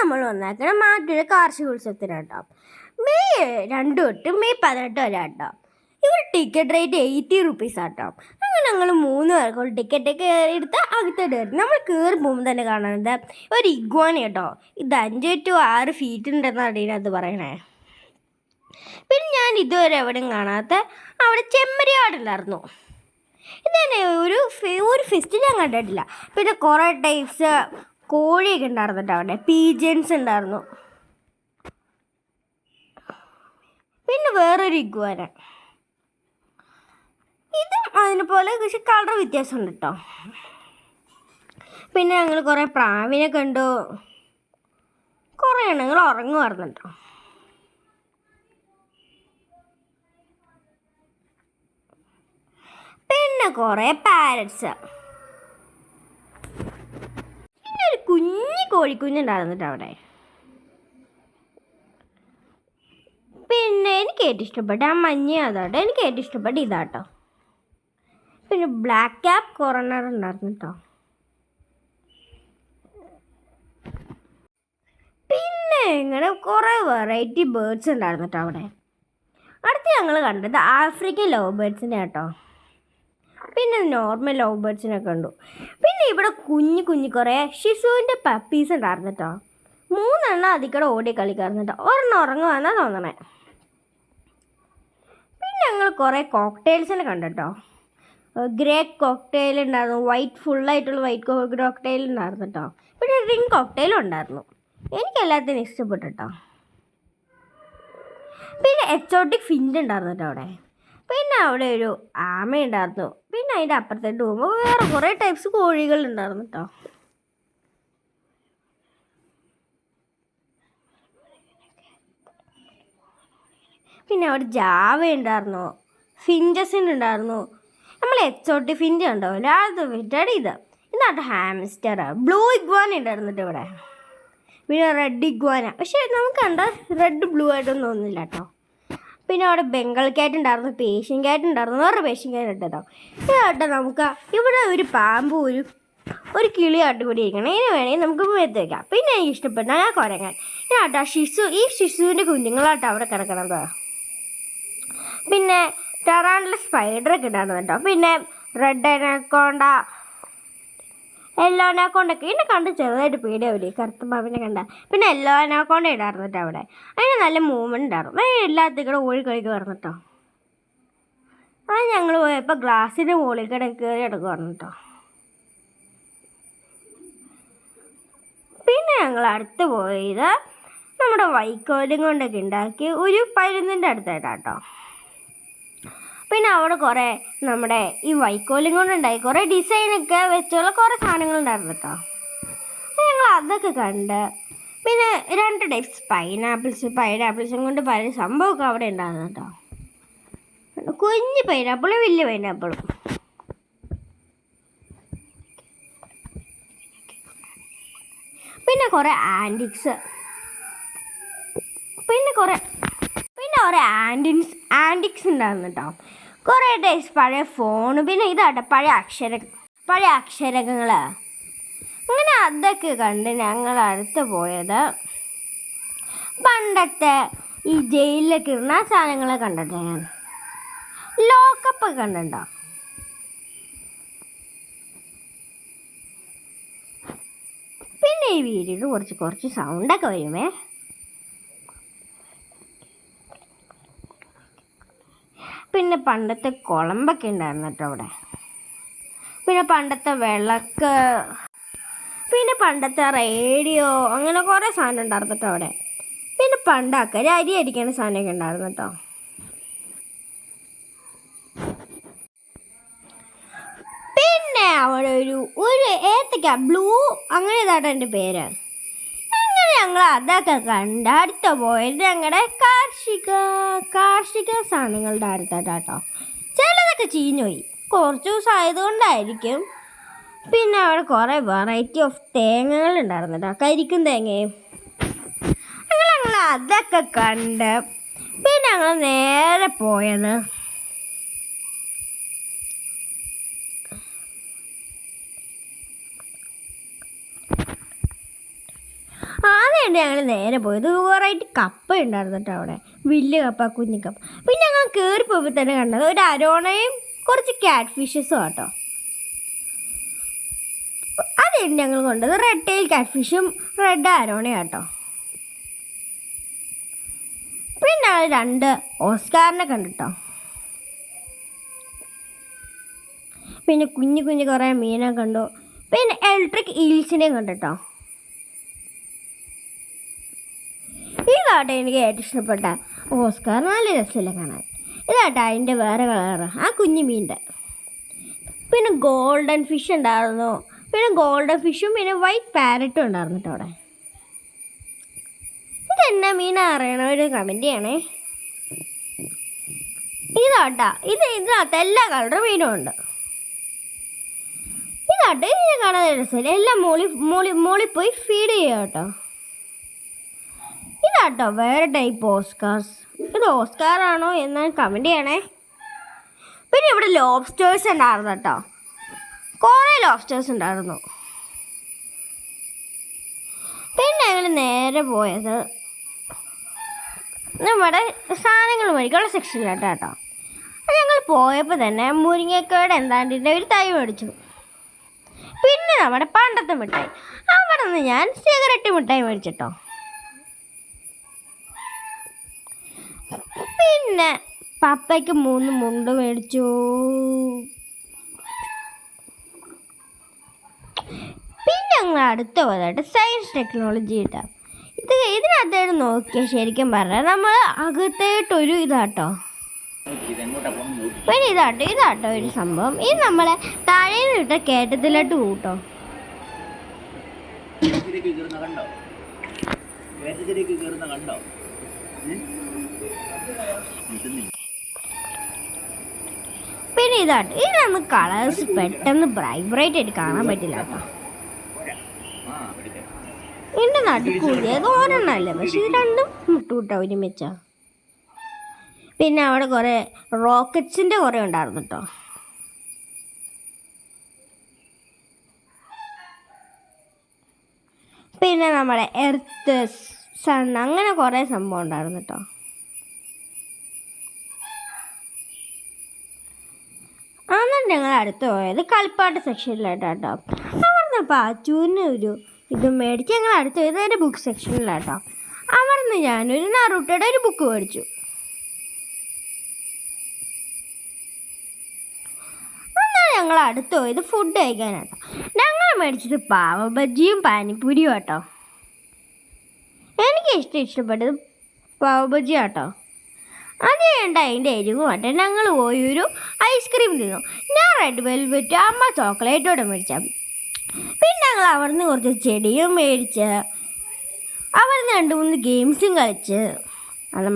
നമ്മൾ വന്നേക്കണം മാറ്റൂര് കാർഷിക ഉത്സവത്തിന് കേട്ടോ മെയ് രണ്ട് തൊട്ട് മെയ് പതിനെട്ട് വരെ ഉണ്ടാവും ഇവിടെ ടിക്കറ്റ് റേറ്റ് എയ്റ്റി റുപ്പീസ് ആട്ടോ. അങ്ങനെ ഞങ്ങൾ മൂന്ന് പേർക്കുള്ള ടിക്കറ്റ് കയറി എടുത്ത് അകത്തോട്ട് കയറി നമ്മൾ കയറി പോകുമ്പോൾ തന്നെ കാണുന്നത് ഒരു ഇഗ്വാന കേട്ടോ ഇത് അഞ്ച് ടു ആറ് ഫീറ്റ് ഉണ്ടെന്നാണ് ഇതിനകത്ത് പറയണേ. പിന്നെ ഞാൻ ഇതുവരെ എവിടെയും കാണാത്ത അവിടെ ചെമ്മരിയാടുണ്ടായിരുന്നു ഇത് തന്നെ ഒരു ഒരു ഫെസ്റ്റ് ഞാൻ കണ്ടിട്ടില്ല. പിന്നെ കുറേ ടൈപ്സ് കോഴിയൊക്കെ ഉണ്ടായിരുന്നു കേട്ടോ അവിടെ. പീജൻസ് ഉണ്ടായിരുന്നു. പിന്നെ വേറൊരു ഇഗ്വാന ഇതും അതിനെ പോലെ പക്ഷെ കളർ വ്യത്യാസമുണ്ട് കേട്ടോ പിന്നെ ഞങ്ങൾ കുറേ പ്രാവിനെ കണ്ടു. കുറേ ഞങ്ങൾ ഉറങ്ങുമായിരുന്നു കേട്ടോ പിന്നെ കുറേ പാരറ്റ്സ് പിന്നെ ഒരു കുഞ്ഞു കോഴിക്കുഞ്ഞുണ്ടായിരുന്നു കേട്ടോ അവിടെ. പിന്നെ എനിക്ക് ഏറ്റവും ഇഷ്ടപ്പെട്ട ആ മഞ്ഞ അതാട്ടോ എനിക്ക് ഏറ്റവും ഇഷ്ടപ്പെട്ട ഇതാട്ടോ. പിന്നെ ബ്ലാക്ക് ക്യാപ് കൊറോണർ ഉണ്ടായിരുന്നു കേട്ടോ പിന്നെ ഇങ്ങനെ കുറേ വെറൈറ്റി ബേർഡ്സ് ഉണ്ടായിരുന്നു കേട്ടോ അവിടെ. അടുത്ത് ഞങ്ങൾ കണ്ടത് ആഫ്രിക്കൻ ലവ് ബേർഡ്സിനെ കേട്ടോ പിന്നെ നോർമൽ ലവ് ബേർഡ്സിനെ കണ്ടു. പിന്നെ ഇവിടെ കുഞ്ഞു കുഞ്ഞു കുറേ ഷിസുവിന്റെ പപ്പീസ് ഉണ്ടായിരുന്നു കേട്ടോ മൂന്നെണ്ണം അതിക്കടെ ഓടി കളിക്കായിരുന്നു കേട്ടോ ഒരെണ്ണം ഉറങ്ങുവാന്നാ തോന്നണേ. പിന്നെ ഞങ്ങൾ കുറേ കോക്ടെയിൽസിനെ കണ്ടോ ഗ്രേ കോക്ടെയിൽ ഉണ്ടായിരുന്നു. വൈറ്റ് ഫുള്ളായിട്ടുള്ള വൈറ്റ് കോക്ടെയിൽ ഉണ്ടായിരുന്നു കേട്ടോ പിന്നെ റിങ് കോക്ടെയിലും ഉണ്ടായിരുന്നു. എനിക്ക് എല്ലാത്തിനും ഇഷ്ടപ്പെട്ടു കേട്ടോ പിന്നെ എക്സോട്ടിക് ഫിൻഡ് ഉണ്ടായിരുന്നു കേട്ടോ അവിടെ. പിന്നെ അവിടെ ഒരു ആമ ഉണ്ടായിരുന്നു. പിന്നെ അതിന്റെ അപ്പുറത്തെ ഡൂമ വേറെ കുറേ ടൈപ്സ് കോഴികൾ ഉണ്ടായിരുന്നു കേട്ടോ പിന്നെ അവിടെ ജാവ ഉണ്ടായിരുന്നു. ഫിഞ്ചസിൻ ഉണ്ടായിരുന്നു. നമ്മൾ എച്ചോട്ടി ഫിഞ്ച ഉണ്ടാവില്ല അത് വിട്ടാടി ഇത്. ഇന്നാട്ട് ഹാംസ്റ്റർ ബ്ലൂ ഇഗ്വാൻ ഉണ്ടായിരുന്നു കേട്ടോ ഇവിടെ. പിന്നെ റെഡ് ഇഗ്വാന പക്ഷേ നമുക്ക് കണ്ട റെഡ് ബ്ലൂ ആയിട്ടൊന്നും തോന്നുന്നില്ല കേട്ടോ പിന്നെ അവിടെ ബംഗാൾ ക്യാറ്റ് ഉണ്ടായിരുന്നു പേഷ്യൻ ക്യാറ്റ് ഉണ്ടായിരുന്നു വേറെ പേഷ്യൻ ക്യാറ്റ് ഉണ്ടോ ഇതാട്ടെ നമുക്ക്. ഇവിടെ ഒരു പാമ്പ് ഒരു ഒരു കൂടി ഇരിക്കണം ഇതിന് വേണമെങ്കിൽ നമുക്ക് മേത്ത് വയ്ക്കാം പിന്നെ എനിക്ക് ഇഷ്ടപ്പെട്ട ഞാൻ കുരങ്ങൻ. ഇതാട്ടോ ശിശു. ഈ ഷിസുവിന്റെ കുഞ്ഞുങ്ങളാട്ടോ അവിടെ കിടക്കണത്. പിന്നെ ടെറാണ്ടിൽ സ്പൈഡറൊക്കെ ഉണ്ടായിരുന്നു കേട്ടോ. പിന്നെ റെഡ് അനക്കോണ്ട യെല്ലോ അനാക്കോണ്ടൊക്കെ എന്നെ കണ്ട് ചെറുതായിട്ട് പേടിയാവില്ലേ കറുത്ത പാമ്പിനെ കണ്ട. പിന്നെ എല്ലോ അനാക്കോണ്ട ഇടാർന്നിട്ട് അവിടെ. അതിന് നല്ല മൂവ്മെന്റ് ഉണ്ടായിരുന്നു. അതിന് എല്ലാത്തിൽ കൂടെ ഓടി കളിക്കുമായിരുന്നു കേട്ടോ അത് ഞങ്ങൾ പോയപ്പോൾ ഗ്ലാസ്സിന്റെ മുകളിൽ കൂടെ കയറി എടുക്കുമായിരുന്നു കേട്ടോ. പിന്നെ ഞങ്ങൾ അടുത്ത് പോയത് നമ്മുടെ വൈക്കോലും കൊണ്ടൊക്കെ ഉണ്ടാക്കി ഒരു പരുന്നിന്റെ അടുത്തായിട്ടാട്ടോ പിന്നെ അവിടെ കുറേ നമ്മുടെ ഈ വൈക്കോലും കൊണ്ടുണ്ടായി. കുറേ ഡിസൈനൊക്കെ വെച്ചുള്ള കുറേ സാധനങ്ങളുണ്ടായിരുന്നു കേട്ടോ ഞങ്ങൾ അതൊക്കെ കണ്ട് പിന്നെ രണ്ട് ടൈപ്സ് പൈനാപ്പിൾസ് പൈനാപ്പിൾസും കൊണ്ട് പല സംഭവമൊക്കെ അവിടെ ഉണ്ടായിരുന്നു കേട്ടോ കുഞ്ഞ് പൈനാപ്പിളും വലിയ പൈനാപ്പിളും പിന്നെ കുറേ ആന്റിക്സ് പിന്നെ കുറേ പിന്നെ കുറേ ആന്റിൻസ് ആന്റിക്സ് ഉണ്ടായിരുന്നു കേട്ടോ കുറേ ടൈപ്സ് പഴയ ഫോൺ പിന്നെ ഇതാട്ടെ പഴയ അക്ഷര പഴയ അക്ഷരങ്ങൾ അങ്ങനെ അതൊക്കെ കണ്ട് ഞങ്ങൾ അടുത്ത് പോയത്. പണ്ടത്തെ ഈ ജയിലിലൊക്കെ ഇരുന്ന സാധനങ്ങളെ കണ്ടിട്ട് ഞാൻ. ലോക്കപ്പ് കണ്ടിട്ടുണ്ടോ? പിന്നെ ഈ വീഡിയോയിൽ കുറച്ച് കുറച്ച് സൗണ്ടൊക്കെ വരുമേ. പിന്നെ പണ്ടത്തെ കുളമ്പൊക്കെ ഉണ്ടായിരുന്നു കേട്ടോ അവിടെ. പിന്നെ പണ്ടത്തെ വിളക്ക് പിന്നെ പണ്ടത്തെ റേഡിയോ അങ്ങനെ കുറേ സാധനം ഉണ്ടായിരുന്നു കേട്ടോ അവിടെ. പിന്നെ പണ്ട് അക്കരെ അരി അരിക്കുന്ന സാധനമൊക്കെ ഉണ്ടായിരുന്നു കേട്ടോ. പിന്നെ അവിടെ ഒരു ഒരു ഏത്തക്ക ബ്ലൂ അങ്ങനെ ഇതാട്ടോ എന്റെ പേര്. ഞങ്ങൾ അതൊക്കെ കണ്ട് അടുത്ത പോയത് ഞങ്ങളുടെ കാർഷിക കാർഷിക സാധനങ്ങളുടെ അടുത്തായിട്ടാട്ടോ ചിലതൊക്കെ ചീഞ്ഞുപോയി. കുറച്ച് ദിവസം ആയതുകൊണ്ടായിരിക്കും പിന്നെ അവിടെ കുറേ വെറൈറ്റി ഓഫ് തേങ്ങകൾ ഉണ്ടായിരുന്നു കേട്ടോ കരിക്കും തേങ്ങയും ഞങ്ങൾ ഞങ്ങൾ അതൊക്കെ കണ്ട്. പിന്നെ ഞങ്ങൾ നേരെ പോയത് പിന്നെ ഞങ്ങൾ നേരെ പോയത് വെറൈറ്റി കപ്പ ഉണ്ടായിരുന്നു കേട്ടോ അവിടെ. വലിയ കപ്പ കുഞ്ഞു കപ്പ. പിന്നെ ഞങ്ങൾ കയറി പോയി തന്നെ കണ്ടത് ഒരു അരോണയും കുറച്ച് ക്യാറ്റ് ഫിഷസും കേട്ടോ അതായിരുന്നു ഞങ്ങൾ കൊണ്ടത്. റെഡ് ടെയിൽ ക്യാറ്റ് ഫിഷും റെഡ് അരോണയും കേട്ടോ പിന്നെ ഞങ്ങൾ രണ്ട് ഓസ്കാറിനെ കണ്ടിട്ടോ. പിന്നെ കുഞ്ഞു കുഞ്ഞു കുറേ മീനെ കണ്ടു. പിന്നെ ഇലക്ട്രിക് ഈൽസിനെയും കണ്ടിട്ടോ. ഇതാട്ടെ എനിക്ക് ഏറ്റവും ഇഷ്ടപ്പെട്ട ഓസ്കാർ നല്ല രസമില്ല കാണാൻ. ഇതാട്ടെ അതിന്റെ വേറെ കളറ്. ആ കുഞ്ഞു മീന്റെ പിന്നെ ഗോൾഡൻ ഫിഷ് ഉണ്ടായിരുന്നു. പിന്നെ ഗോൾഡൻ ഫിഷും പിന്നെ വൈറ്റ് പാരറ്റും ഉണ്ടായിരുന്നു കേട്ടോ അവിടെ. ഇതെന്നാ മീനാ അറിയണവർ കമന്റ് ചെയ്യണേ. ഇതാട്ടാ. ഇത് ഇതിനകത്ത് എല്ലാ കളറും മീനും ഉണ്ട്. ഇതാട്ടെ. ഇതിനെ കാണാൻ രസമില്ല? എല്ലാം മോളി മോളി മോളിൽ പോയി ഫീഡ് ചെയ്യാം കേട്ടോ. ഇതാട്ടോ വേറെ ടൈപ്പ് ഓസ്കാർസ് ഇത് ഓസ്കാർ ആണോ എന്ന് കമന്റ് ചെയ്യണേ. പിന്നെ ഇവിടെ ലോബ്സ്റ്റേഴ്സ് ഉണ്ടായിരുന്നു കേട്ടോ. കുറേ ലോബ്സ്റ്റേഴ്സ് ഉണ്ടായിരുന്നു. പിന്നെ ഞങ്ങൾ നേരെ പോയത് നമ്മുടെ സാധനങ്ങൾ മേടിക്കാനുള്ള സെക്ഷനിലാട്ടോ കേട്ടോ. ഞങ്ങൾ പോയപ്പോൾ തന്നെ മുരിങ്ങക്കയുടെ എന്താണ്ടിന്റെ ഒരു തൈ മേടിച്ചു. പിന്നെ നമ്മുടെ പണ്ടത്തെ മിഠായി. അവിടെ നിന്ന് ഞാൻ സിഗരറ്റ് മിഠായി മേടിച്ചിട്ടോ. പിന്നെ പപ്പയ്ക്ക് മൂന്ന് മുണ്ട് മേടിച്ചു. പിന്നെ ഞങ്ങൾ അടുത്ത പോലായിട്ട് സയൻസ് ടെക്നോളജി ഇട്ടാ ഇത് ഇതിനകത്തായിട്ട് നോക്കിയാൽ ശരിക്കും പറഞ്ഞാൽ നമ്മൾ അകത്തായിട്ടൊരു ഇതാട്ടോ. പിന്നെ ഇതാട്ടോ ഇതാട്ടോ ഒരു സംഭവം. ഇത് നമ്മളെ താഴെ ഇട്ട കയറ്റത്തിലോട്ട് കൂട്ടോ കണ്ടോ? കണ്ടോ? പിന്നെ ഇതാണ് ഇത് നമുക്ക് കളേഴ്സ് പെട്ടെന്ന് ബ്രൈറ്റ് ബ്രൈറ്റ് ആയിട്ട് കാണാൻ പറ്റില്ല കേട്ടോ. എന്റെ നടുക്കൂലി അത് ഒരെണ്ണമല്ലേ പക്ഷെ ഇത് രണ്ടും മുട്ടുകൂട്ടോ ഒരുമിച്ച. പിന്നെ അവിടെ കുറേ റോക്കറ്റ്സിന്റെ കുറേ ഉണ്ടായിരുന്നു കേട്ടോ. പിന്നെ നമ്മുടെ എർത്ത് സൺ അങ്ങനെ കുറേ സംഭവം ഉണ്ടായിരുന്നു കേട്ടോ. എന്നിട്ട് ഞങ്ങൾ അടുത്ത് പോയത് കളിപ്പാട്ട് സെക്ഷനിലായിട്ടോ അവിടുന്ന് പാച്ചുവിന് ഒരു ഇത് മേടിച്ച് ഞങ്ങൾ അടുത്ത് പോയത് എന്റെ ബുക്ക് സെക്ഷനിലാട്ടോ അവിടുന്ന് ഞാനൊരു നറുട്ടയുടെ ഒരു ബുക്ക് മേടിച്ചു. അന്നാണ് ഞങ്ങൾ അടുത്ത് പോയത് ഫുഡ് കഴിക്കാനാട്ടോ. ഞങ്ങൾ മേടിച്ചത് പാവ ബജിയും പാനിപ്പൂരിയും കേട്ടോ എനിക്ക് ഇഷ്ടം ഇഷ്ടപ്പെട്ടത് പാവ ബജി കേട്ടോ അത് വേണ്ട അതിന്റെ എരിവ് മറ്റേ ഞങ്ങൾ പോയി ഒരു ഐസ്ക്രീം തിന്നു. ഞാൻ റെഡ് വെൽവെറ്റ് അമ്മ ചോക്ലേറ്റോടെ മേടിച്ച. പിന്നെ ഞങ്ങൾ അവിടുന്ന് കുറച്ച് ചെടിയും മേടിച്ച് അവിടുന്ന് രണ്ട് മൂന്ന് ഗെയിംസും കളിച്ച്. അത്